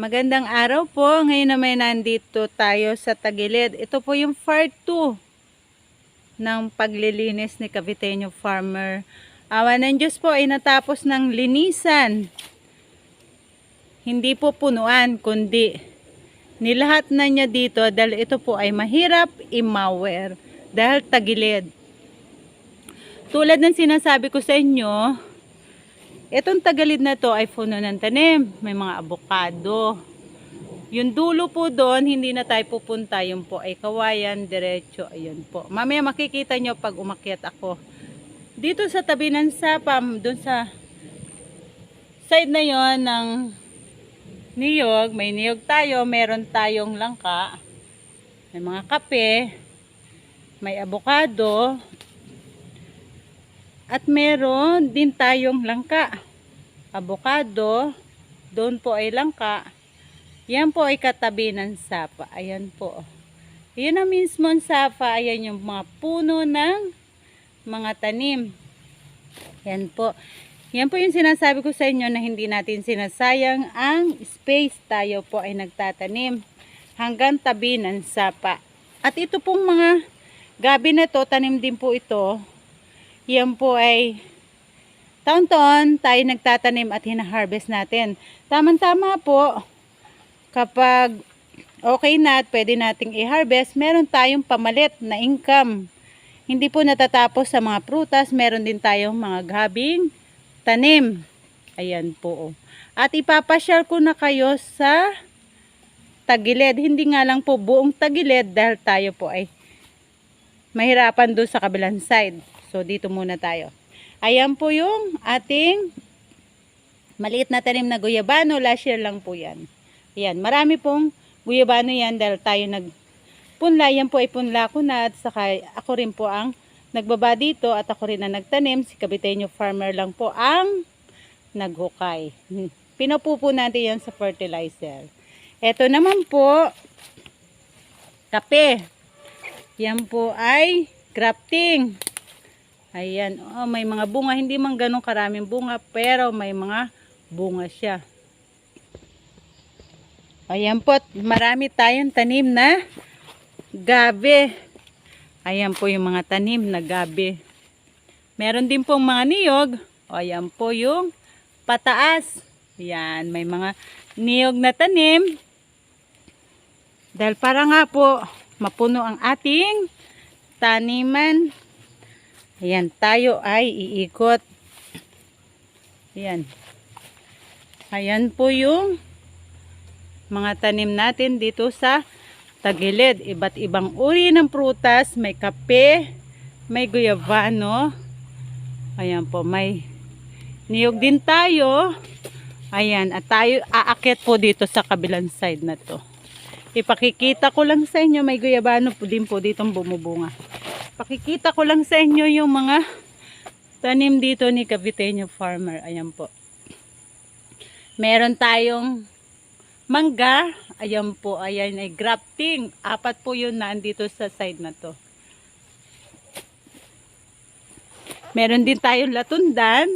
Magandang araw po. Ngayon naman nandito tayo sa Tagilid. Ito po yung part 2 ng paglilinis ni Caviteño Farmer. Awa ng Diyos po ay natapos ng linisan. Hindi po punuan, kundi nilahat na niya dito dahil ito po ay mahirap i-mower dahil tagilid. Tulad ng sinasabi ko sa inyo, Itong tagalid na to ay puno ng tanim. May mga abokado. Yung dulo po doon, hindi na tayo pupunta. Yung po ay kawayan, diretso. Ayun po. Mamaya makikita nyo pag umakyat ako. Dito sa tabi ng sapam, doon sa side na yon ng niyog, may niyog tayo, meron tayong langka, may mga kape, may abokado, at meron din tayong langka. Abokado. Doon po ay langka. Yan po ay katabi ng sapa. Ayan po. Yan ang mismo ang sapa. Ayan yung mga puno ng mga tanim. Yan po. Yan po yung sinasabi ko sa inyo na hindi natin sinasayang ang space. Tayo po ay nagtatanim hanggang tabi ng sapa. At ito pong mga gabi na to, tanim din po ito yan po ay taon-taon tayo nagtatanim at hinaharvest natin. Tama-tama po, kapag okay na at pwede nating i-harvest, meron tayong pamalit na income. Hindi po natatapos sa mga prutas, meron din tayong mga gabing tanim. Ayan po. At ipapasyal ko na kayo sa tagilid. Hindi nga lang po buong tagilid dahil tayo po ay mahirapan doon sa kabilang side. So, dito muna tayo. Ayan po yung ating maliit na tanim na guyabano. Last year lang po yan. Ayan, marami pong guyabano yan dahil tayo nagpunla. Yan po ay punla ko na at saka ako rin po ang nagbaba dito at ako rin ang nagtanim. Si Caviteño Farmer lang po ang naghukay. Pinapupo natin yan sa fertilizer. Ito naman po, kape. Yan po ay grafting. Ayan, oh, may mga bunga, hindi man ganun karaming bunga, pero may mga bunga siya. Ayan po, marami tayong tanim na gabi. Ayan po yung mga tanim na gabi. Meron din pong mga niyog. O, ayan po yung pataas. Ayan, may mga niyog na tanim. Dahil para nga po, mapuno ang ating taniman. Ayan, tayo ay iikot. Ayan. Ayan po yung mga tanim natin dito sa tagilid. Iba't ibang uri ng prutas. May kape, may guyabano. Ayan po, may niyog din tayo. Ayan, at tayo aakit po dito sa kabilang side na to. Ipakikita ko lang sa inyo, may guyabano po din po ditong bumubunga. Pakikita ko lang sa inyo yung mga tanim dito ni Caviteño Farmer. Ayan po. Meron tayong mangga. Ayan po. Ayan ay grafting. Apat po yun na andito sa side na to. Meron din tayong latundan.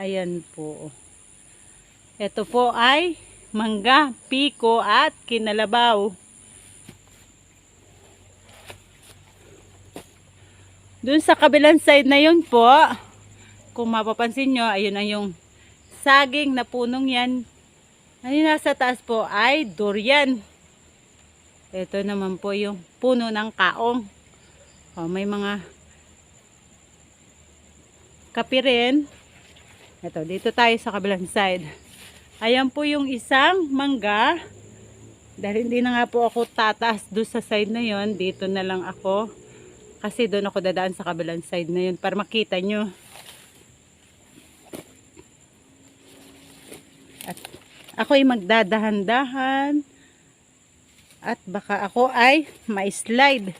Ayan po. Ito po ay mangga, piko at kinalabaw. Doon sa kabilang side na yun po, kung mapapansin nyo, ayun na yung saging na punong yan. Ayun nasa taas po ay durian. Ito naman po yung puno ng kaong. O, may mga kapi rin. Ito, dito tayo sa kabilang side. Ayan po yung isang mangga. Dahil hindi na nga po ako tataas doon sa side na yon dito na lang ako. Kasi doon ako dadaan sa kabilang side na yun para makita nyo. At ako ay magdadahan-dahan. At baka ako ay ma-slide.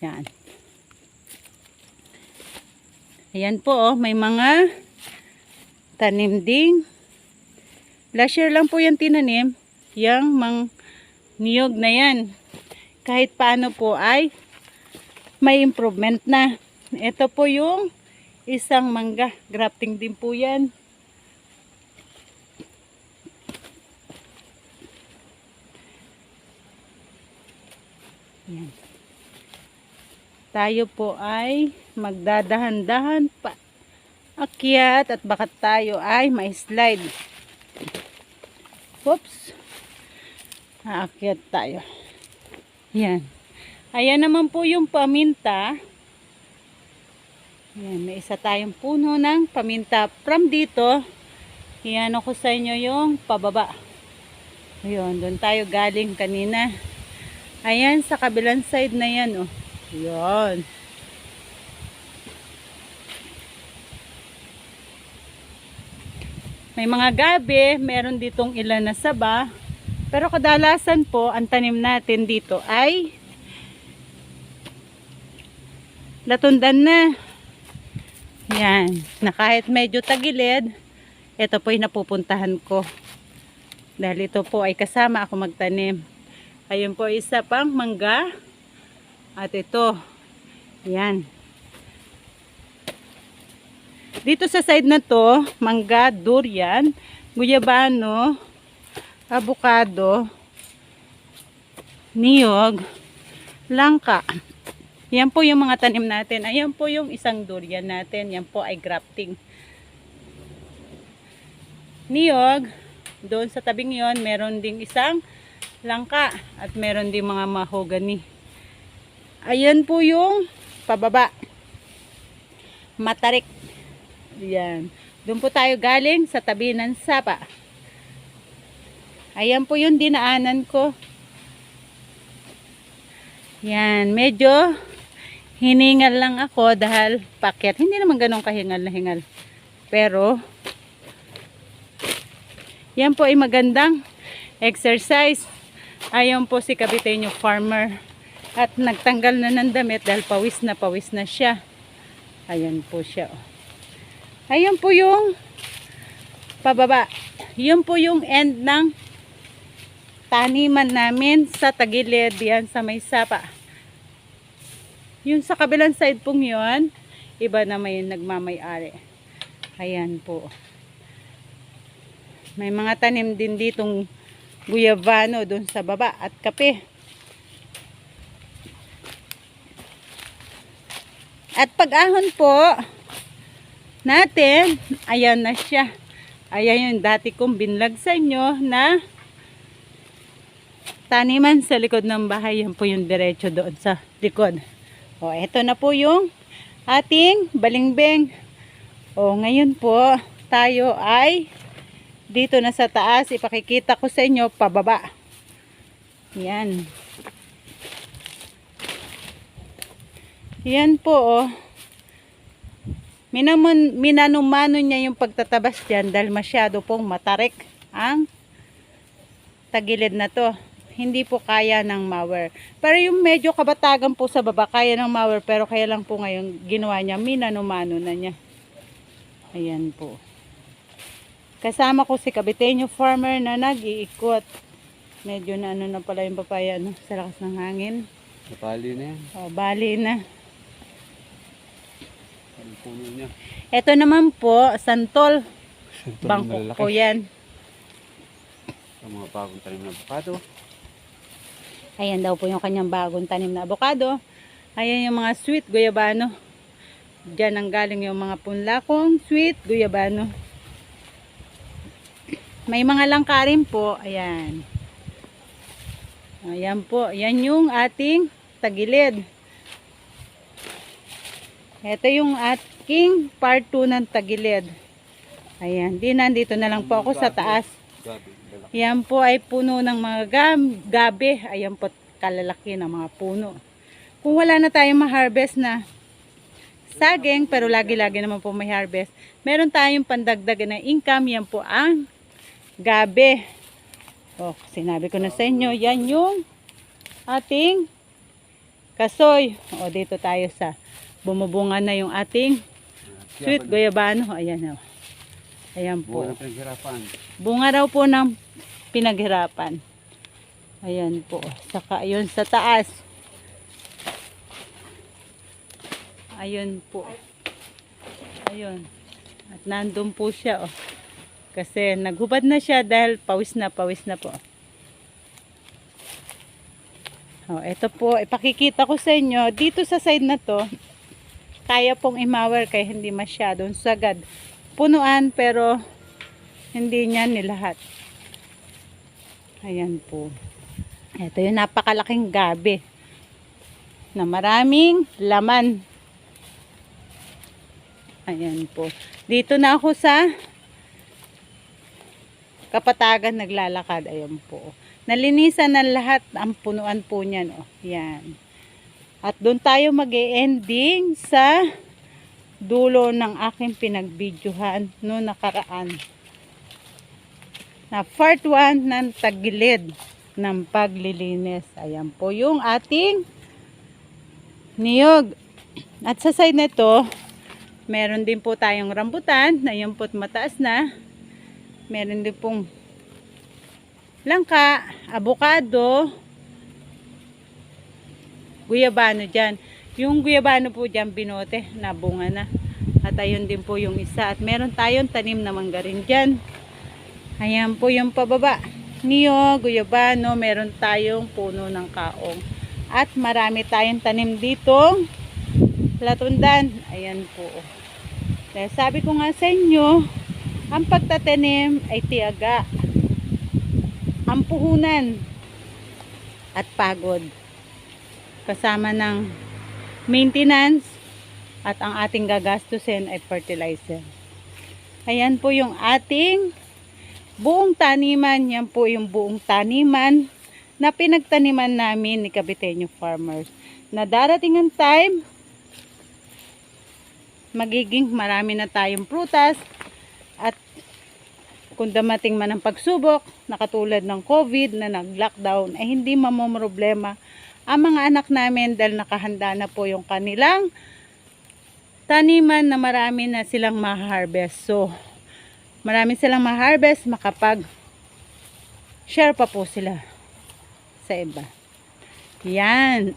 Yan. Ayan po oh, may mga tanim ding. Last year lang po yan tinanim. Yang mang niyog na yan. Kahit paano po ay may improvement na. Ito po yung isang mangga. Grafting din po yan. Yan. Tayo po ay magdadahan-dahan pa akyat at baka tayo ay may slide. Oops. Aakyat tayo. Yan. Ayan naman po yung paminta. Yan, may isa tayong puno ng paminta. From dito, iyan ko sa inyo yung pababa. Ayun, doon tayo galing kanina. Ayan, sa kabilang side na yan, oh. Ayun. May mga gabi, meron ditong ilan na saba. Pero kadalasan po, ang tanim natin dito ay latundan na. Yan, na kahit medyo tagilid, ito po yung napupuntahan ko. Dahil ito po ay kasama ako magtanim. Ayun po isa pang mangga. At ito, yan. Dito sa side na to, mangga, durian, guyabano, avocado, niyog, langka. Yan po yung mga tanim natin. Ayan po yung isang durian natin. Yan po ay grafting. Niyog, doon sa tabing yon meron ding isang langka at meron ding mga mahogany. Ayan po yung pababa. Matarik. Yan. Doon po tayo galing sa tabi ng sapa. Ayan po yung dinaanan ko. Yan. Medyo hiningal lang ako dahil paket. Hindi naman ganun kahingal na hingal. Pero, yan po ay magandang exercise. Ayon po si Kapitenyo Farmer. At nagtanggal na ng damit dahil pawis na pawis na siya. Ayan po siya. oh. Ayan po yung pababa. Yun po yung end ng taniman namin sa tagilid yan sa may sapa. Yung sa kabilang side pong yun, iba na may nagmamayari. Ayan po. May mga tanim din ditong guyabano doon sa baba at kape. At pag-ahon po natin, ayan na siya. Ayan yung dati kong binlag sa inyo na taniman sa likod ng bahay. Yan po yung diretso doon sa likod. O, eto na po yung ating balingbeng. O, ngayon po, tayo ay dito na sa taas. Ipakikita ko sa inyo pababa. Yan. Yan po, oh. Minaman, minanumano niya yung pagtatabas dyan dahil masyado pong matarik ang tagilid na to. Hindi po kaya ng mower. Pero yung medyo kabatagan po sa baba, kaya ng mower. Pero kaya lang po ngayon ginawa niya, minanumano na niya. Ayan po. Kasama ko si Kabiteño Farmer na nag-iikot. Medyo na ano na pala yung papaya no? sa lakas ng hangin. Napali na yan. O, bali na. Niya. Ito naman po, santol. Ito Bangkok po yan. Ang mga bagong tanim na avocado. Ayan daw po yung kanyang bagong tanim na avocado. Ayan yung mga sweet guyabano. Diyan ang galing yung mga punlakong sweet guyabano. May mga langka rin po. Ayan. Ayan po. Yan yung ating tagilid. Ito yung ating part 2 ng tagilid. Ayan. Di nandito na lang po ako sa taas. Yan po ay puno ng mga gabi. Ayan po kalalaki ng mga puno. Kung wala na tayong ma-harvest na saging, pero lagi-lagi naman po may harvest, meron tayong pandagdag na income. Yan po ang gabi. O, sinabi ko na sa inyo, yan yung ating kasoy. O, dito tayo sa bumubunga na yung ating sweet goyabano. Ayan o. Ayan po. Buwan ng pinaghirapan. Bunga raw po ng pinaghirapan. Ayan po. Saka ayun sa taas. Ayun po. Ayun. At nandun po siya. Oh. Kasi naghubad na siya dahil pawis na pawis na po. Oh, ito po, ipakikita ko sa inyo. Dito sa side na to, kaya pong imawer kaya hindi masyadong sagad. Punuan pero hindi niya nilahat. Ayan po. Ito yung napakalaking gabi na maraming laman. Ayan po. Dito na ako sa kapatagan naglalakad. Ayan po. Nalinisan na lahat ang punuan po niyan. Oh. Yan. At doon tayo mag ending sa dulo ng aking pinagbidyohan noong nakaraan. Na part 1 ng tagilid ng paglilinis. Ayan po yung ating niyog. At sa side nito, meron din po tayong rambutan na yung po't mataas na. Meron din pong langka, abukado, guyabano dyan. Yung guyabano po dyan binote, nabunga na. At ayun din po yung isa. At meron tayong tanim na mangga rin dyan. Ayan po yung pababa. Niyo, guyabano, meron tayong puno ng kaong. At marami tayong tanim dito. Latundan. Ayan po. Dahil sabi ko nga sa inyo, ang pagtatanim ay tiyaga. Ang puhunan at pagod. Kasama ng maintenance at ang ating gagastusin ay fertilizer. Ayan po yung ating buong taniman. Yan po yung buong taniman na pinagtaniman namin ni Kabiteño Farmers. Na darating ang time, magiging marami na tayong prutas at kung damating man ang pagsubok na katulad ng COVID na nag-lockdown ay hindi mamomroblema ang mga anak namin dahil nakahanda na po yung kanilang taniman na marami na silang ma-harvest. So, marami silang ma-harvest, makapag share pa po sila sa iba. Yan.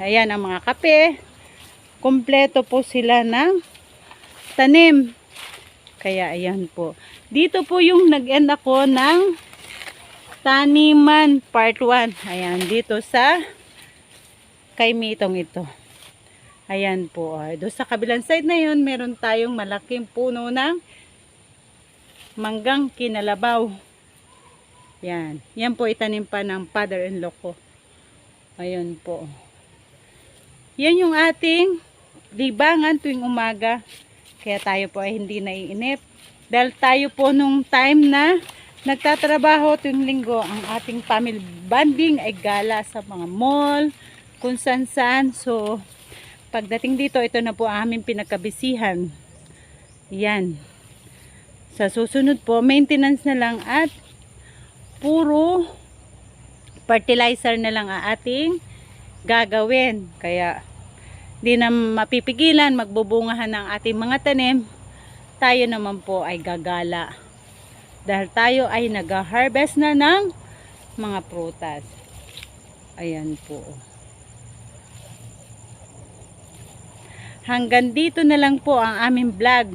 Ayan ang mga kape. Kompleto po sila ng tanim. Kaya ayan po. Dito po yung nag-end ako ng taniman part 1. Ayan, dito sa kay Mitong ito. Ayan po. ah. Doon sa kabilang side na yun, meron tayong malaking puno ng manggang kinalabaw. Yan. Yan po itanim pa ng father-in-law ko. Ayun po. Yan yung ating libangan tuwing umaga. Kaya tayo po ay hindi naiinip. Dahil tayo po nung time na nagtatrabaho tuwing linggo, ang ating family bonding ay gala sa mga mall, kung saan saan. So, pagdating dito, ito na po ang aming pinagkabisihan. Yan. Sa susunod po, maintenance na lang at puro fertilizer na lang ang ating gagawin. Kaya, di na mapipigilan, magbubungahan ng ating mga tanim, tayo naman po ay gagala. Dahil tayo ay nag-harvest na ng mga prutas. Ayan po. Hanggang dito na lang po ang aming vlog.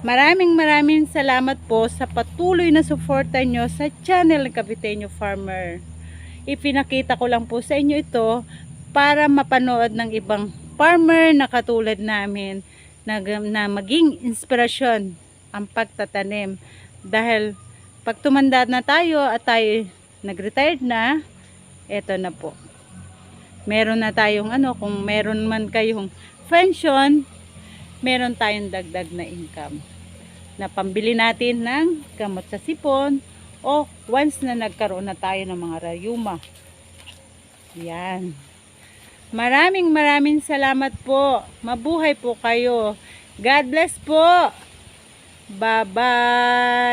Maraming maraming salamat po sa patuloy na suporta nyo sa channel ng Caviteño Farmer. Ipinakita ko lang po sa inyo ito para mapanood ng ibang farmer na katulad namin na, na maging inspirasyon ang pagtatanim. Dahil pag tumanda na tayo at tayo nag-retired na, eto na po. Meron na tayong ano, kung meron man kayong pension, meron tayong dagdag na income na pambili natin ng gamot sa sipon o once na nagkaroon na tayo ng mga rayuma. Yan. Maraming maraming salamat po. Mabuhay po kayo. God bless po. Bye-bye.